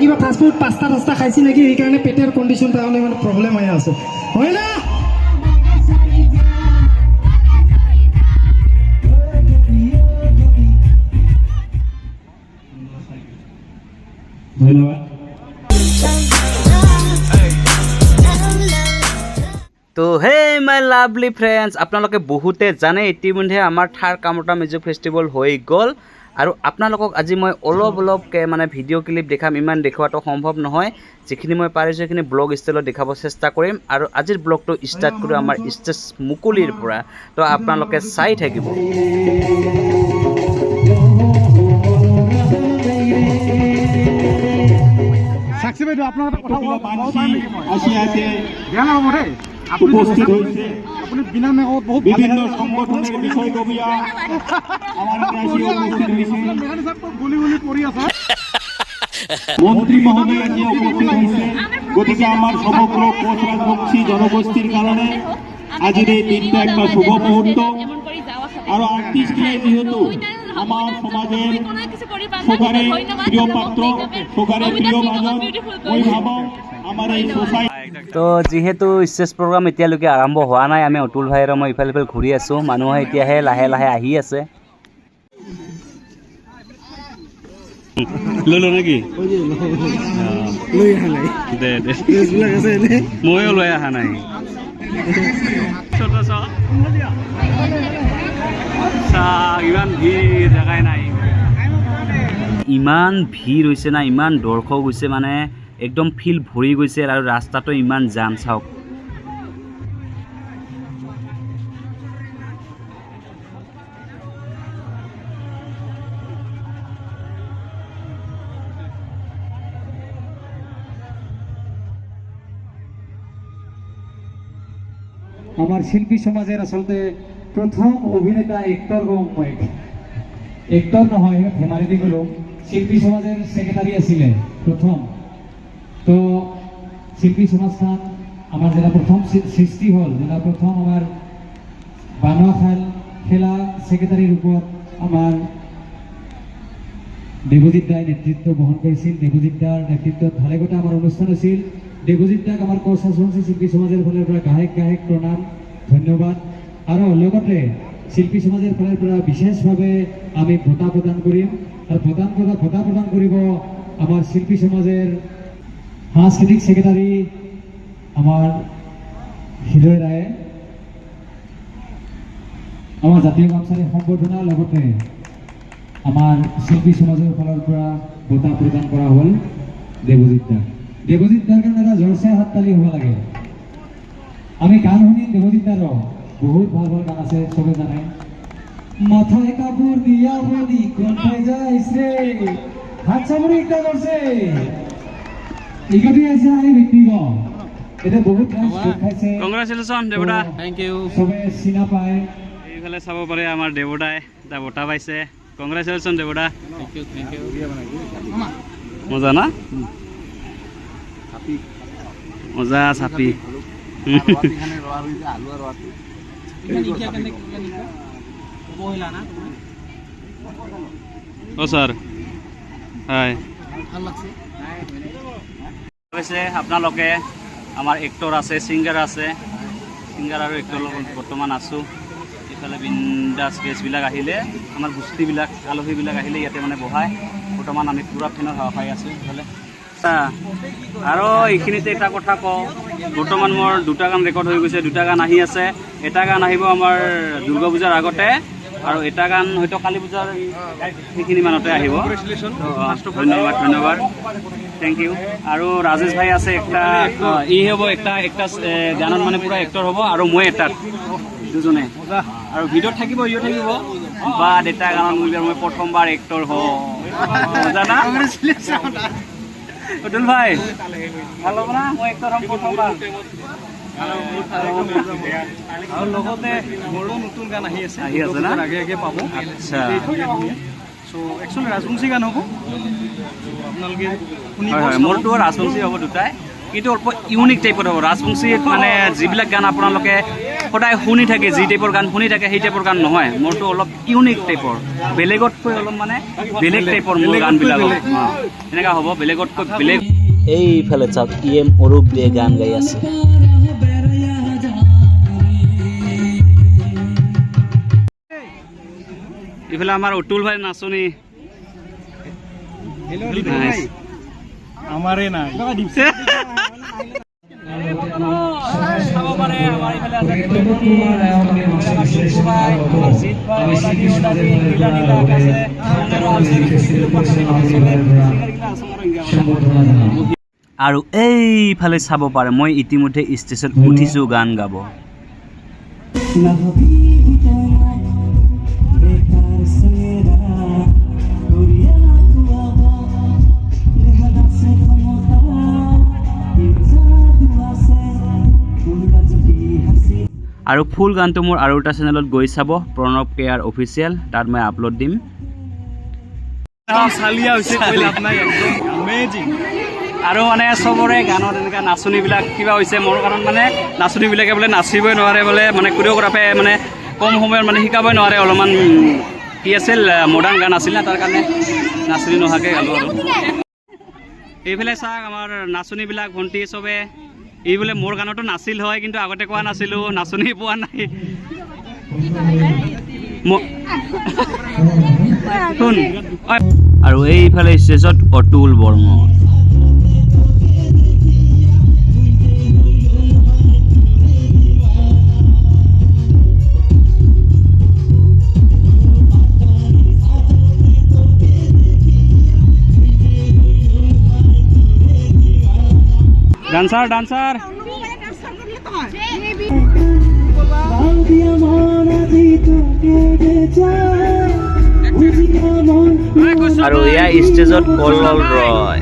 কিবা fast food pasta টাস্তা খাইছি নেকি, সেইকাৰণে পেটৰ কণ্ডিশ্যন কাৰণে মানে প্ৰব্লেম হৈ আছে। হয় না? তো হে মাই লাভলি ফ্ৰেণ্ডছ আপোনালোকে বহুতে জানে ইতিমধ্যে আমাৰ থাৰ কামতা মিউজিক ফেষ্টিভেল হৈ গ'ল। আৰু আপোনালোকক আজি মই অলপ অলপকৈ মানে ভিডিঅ' ক্লিপ দেখাম ইমান দেখুওৱাটো সম্ভৱ নহয় যিখিনি মই পাৰিছোঁ সেইখিনি ব্লগ ষ্টাইলত দেখাব চেষ্টা কৰিম আৰু আজিৰ ব্লগটো ষ্টাৰ্ট কৰোঁ আমাৰ ষ্টেজ মুকলিৰ পৰা তো আপোনালোকে চাই থাকিব এটা কথা উপস্থিত মেকআপত বিভিন্ন সংগঠনের হয়েছে পৰি আছে। মন্ত্রী মহোদয় যে উপস্থিত হয়েছে। গতিকে আমার সমগ্র কোচ রাজবংশী জনগোষ্ঠীর কারণে আজির এই দিনটা একটা শুভ মুহূর্ত। আর আর্টিস্টরা যেহেতু আমার সমাজের সুগারে প্রিয় পাত্র সুগারে প্রিয় ভাজন ওই ভাবো আমার এই সোসাইটি তো যিহেতু ষ্টেজ প্ৰগ্ৰাম এতিয়ালৈকে আৰম্ভ হোৱা নাই আমি অতুল ভাই আৰু মই ইফালে ইফালে ঘূৰি আছোঁ। মানুহে এতিয়াহে লাহে লাহে আহি আছে। লৈ লওঁ নেকি? ময়ো লৈ অহা নাই। ইমান ভিৰ জেগাই নাই। ইমান ভিৰ হৈছে না ইমান দৰ্শক হৈছে মানে। একদম ফিল্ড ভৰি গৈছে আৰু ৰাস্তাটো ইমান জাম চাওক। আমার শিল্পী সমাজের আসলতে প্রথম অভিনেতা এক্টর গৌময়। এক্টর নহয় ধেমালি দি গ'লো শিল্পী সমাজের সেক্রেটারি আছিলে, প্রথম। তো শিল্পী সমাজখন আমার যেটা প্রথম সৃষ্টি হল, যেটা প্রথম আমার বানোয়া খেল খেলা সেক্রেটারির উপর আমার দেৱজিৎ দাই নেতৃত্ব বহন কৰিছিল দেৱজিৎ দাৰ নেতৃত্বত ভালে গোটা আমাৰ অনুষ্ঠান আছিল দেৱজিৎ দাক আমাৰ ৰাজবংশী শিল্পী সমাজৰ ফালৰ পৰা গায়ক গায়ক প্ৰণাম ধন্যবাদ। আৰু লগতে শিল্পী সমাজৰ ফালৰ পৰা বিশেষভাৱে আমি বঁটা প্ৰদান কৰিম আৰু প্ৰদান কৰা বঁটা প্ৰদান কৰিব আমাৰ শিল্পী সমাজৰ সাংস্কৃতিক ছেক্ৰেটাৰী আমাৰ হৃদয় ৰায়ে আমাৰ জাতীয় গামোচাৰে সম্বৰ্ধনাৰ লগতে আমাৰ শিল্পী সমাজৰ ফালৰ পৰা বঁটা প্ৰদান কৰা হ'ল দেৱজিৎ দাক দেৱজিৎ দাৰ কাৰণে এটা জোৰছে হাত তালি হ'ব লাগে। আমি গান শুনি দেৱজিৎ দাৰ বহুত ভালো ভালো গান আছে, চবে জানে। মাথায় কাপড় দিয়া বলি কোনটায় যাইছে হাত চামৰি একটা করছে ইগতি আছে এতিয়া বহুত কংগ্ৰেচুলেশ্যন থেংক ইউ চবে চিনা পায় এইফালে চাব পাৰে আমাৰ দেৱতাই এটা বঁটা পাইছে। Congratulation thank you thank you মজা না? মজা চাপি অ' ছাৰ। হয়। হৈছে আপোনালোকে আমাৰ এক্টৰ আছে ছিংগাৰ আছে। ছিংগাৰ আৰু এক্টৰ লগত বৰ্তমান আছোঁ। ইফালে বিন্দাছ গেছবিলাক আহিলে, আমাৰ গোষ্ঠীবিলাক, আলহীবিলাক আহিলে ইয়াতে মানে বহাই। বৰ্তমান আমি পূৰা ফেনৰ হাৱা খাই আছোঁ ইফালে। আৰু এইখিনিতে এটা কথা কওঁ। বৰ্তমান মোৰ দুটা গান ৰেকৰ্ড হৈ গৈছে, দুটা গান আহি আছে। এটা গান আহিব আমাৰ দুৰ্গা পূজাৰ আগতে। আৰু এটা গান হয়তো কালী পূজাৰ সেইখিনি মানতে আহিব। ধন্যবাদ ধন্যবাদ। থেংক ইউ আৰু ৰাজেশ ভাই আছে একটা ই হ'ব একটা একটা গানত মানে পুৰা এক্টৰ হ'ব আৰু মই এটাত দুজনে। আৰু ভিডিঅ'ত থাকিব ইও থাকিব। বা এটা গানত মই প্ৰথমবাৰ এক্টৰ হওঁ। জানা? অতুল ভাই ভাল হ'ব না? মই এক্টৰ হ'ম প্ৰথমবাৰ। আৰু লগতে মোৰো নতুন গান আহি আছে। আহি আছে না? আগে আগে পাব। আচ্ছা। চ' একচুৱেলি ৰাজবংশী গান হ'ব। আপোনালোকে হয় মোৰতো ৰাজবংশী হ'ব দুটাই। কিন্তু অলপ ইউনিক টাইপত হ'ব। ৰাজবংশীত মানে যিবিলাক গান আপোনালোকে সদায় শুনি থাকে যি টাইপৰ গান শুনি থাকে সেই টাইপৰ গান নহয়। মোৰতো অলপ ইউনিক টাইপৰ বেলেগতকৈ অলপ মানে বেলেগ টাইপৰ মোৰ গানবিলাক। এনেকুৱা হ'ব বেলেগতকৈ বেলেগ। এইফালে চাওক ই এম অৰূপ দিয়ে গান গাই আছে। আছে, বিষ্ণুপ্পা আছে, সিংগাৰগিলা আছে আমাৰ ইণ্ডিয়া। আৰু এইফালে চাব পাৰে মই ইতিমধ্যে ষ্টেজত উঠিছোঁ গান গাব। আৰু ফুল গানটো মোৰ আৰু এটা চেনেলত গৈ চাব। প্ৰণৱ কে আৰ অফিচিয়েল, তাত মই আপলোড দিম। আৰু মানে চবৰে গানত এনেকুৱা নাচনীবিলাক কিবা হৈছে, মোৰ কাৰণত মানে নাচনীবিলাকে বোলে নাচিবই নোৱাৰে, বোলে মানে কোৰিঅ'গ্ৰাফে মানে কম সময়ত মানে শিকাবই নোৱাৰে, অলপমান কি আছিল মডাৰ্ণ গান আছিল না, তাৰ কাৰণে নাচনী নোহোৱাকৈ গালোঁ আৰু। এইফালে চাওক, আমাৰ নাচনীবিলাক, ভণ্টি চবে এই বোলে মোৰ গানতো নাছিল হয় কিন্তু আগতে কোৱা নাছিলোঁ নাচনি পোৱা নাই। আৰু এইফালে ষ্টেজত অতুল বৰ্মন। ডান্সার ডান্সার আৰু এয়া ষ্টেজত কল্লল ৰয়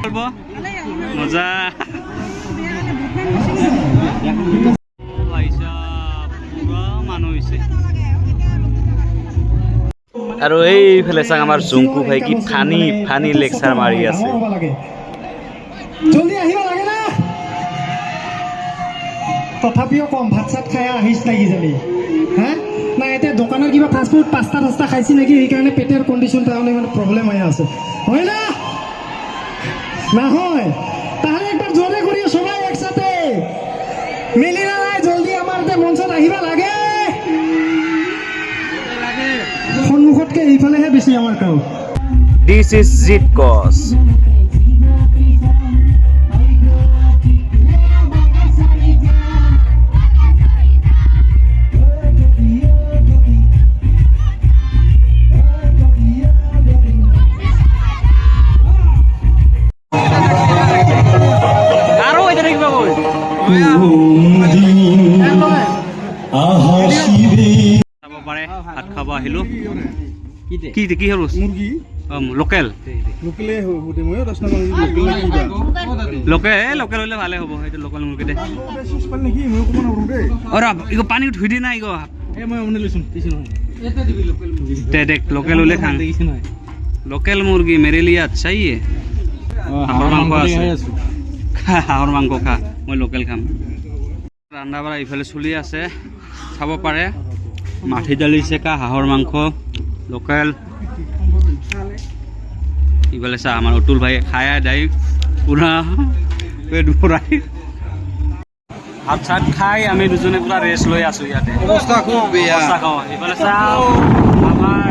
বলব? মজা। আৰু এইফালে চাওক আমাৰ জুংকু ভাই কি ফানি ফানি লেকচাৰ মাৰি আছে। লাগে। জলদি আহিব লাগে না। তথাপিও কম, ভাত চাত খাই আহিছ নেকি জানি হা? নাই এতিয়া দোকানৰ কিবা ফাষ্টফুড পাস্তা চাস্তা খাইছি নেকি? সেইকাৰণে পেটেৰ কণ্ডিশ্যন তাৰমানে মানে প্ৰব্লেম হৈ আছে। হয় না? নহয়। তাহলে একবাৰ জোৰে কৰি সবাই একসাথে। মিলি না নাই, জলদি আমাৰ মঞ্চত আহিব লাগে। সন্মুখতকৈ এইফালেহে বেছি আমাৰ কাম দিছ ইজ এতিয়া কিবা? পাৰে ভাত খাব আহিলোঁ কি কি মুৰ্গী। অঁ লোকেল। লোকেলে সুধে ময়ো দহ লোকেল লোকেল হ'লে ভালে হ'ব সেইটো লোকেল মুৰ্গী দে। অ' ৰ ইগো পানী ধুই দি নাই ইগো। মানে দে দেখ লোকেল হ'লে খাং লোকেল মুৰ্গী মেৰে লিয়ে আচ্ছা ইয়ে হাঁহৰ মাংস আছে। খা হাঁহৰ মাংস খা মই লোকেল খাম। ৰান্ধা বাঢ়া ইফালে চলি আছে চাব পাৰে। মাটি দালি চেকা হাঁহৰ মাংস। লোকেল। ইফালে চা আমাৰ অতুল ভাই খাই দাই পূৰা পেট ভৰাই। ভাত চাত খাই আমি দুজনে পূৰা ৰেষ্ট লৈ আছোঁ ইয়াতে। অৱস্থা খুব বেয়া। এইফালে চাওঁ আমাৰ?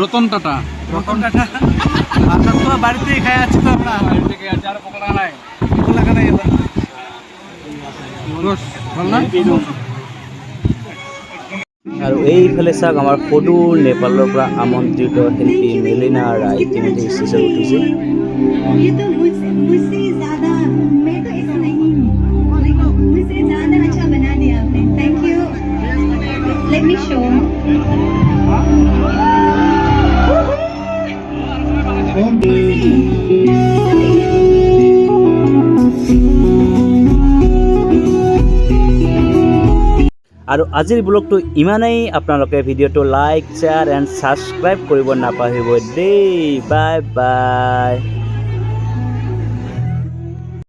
রতন টাটা। রতন টাটা। ভাত চাত খোৱা বাড়িতেই খাই আছি তো আমরা। বাড়িতে খাই আছি আর পকোড়া নাই। পকোড়া খাই এবার ভালো না আৰু এইফালে চাওক আমাৰ সদূৰ নেপালৰ পৰা আমন্ত্রিত শিল্পী মেলিনা রায় ইতিমধ্যে ষ্টেজত উঠেছে Let me show. Thank. আৰু আজিৰ ব্লগটো ইমানেই। আপোনালোকে ভিডিঅ'টো লাইক শ্বেয়াৰ এণ্ড ছাবস্ক্ৰাইব কৰিব নাপাহৰিব দেই। Bye bye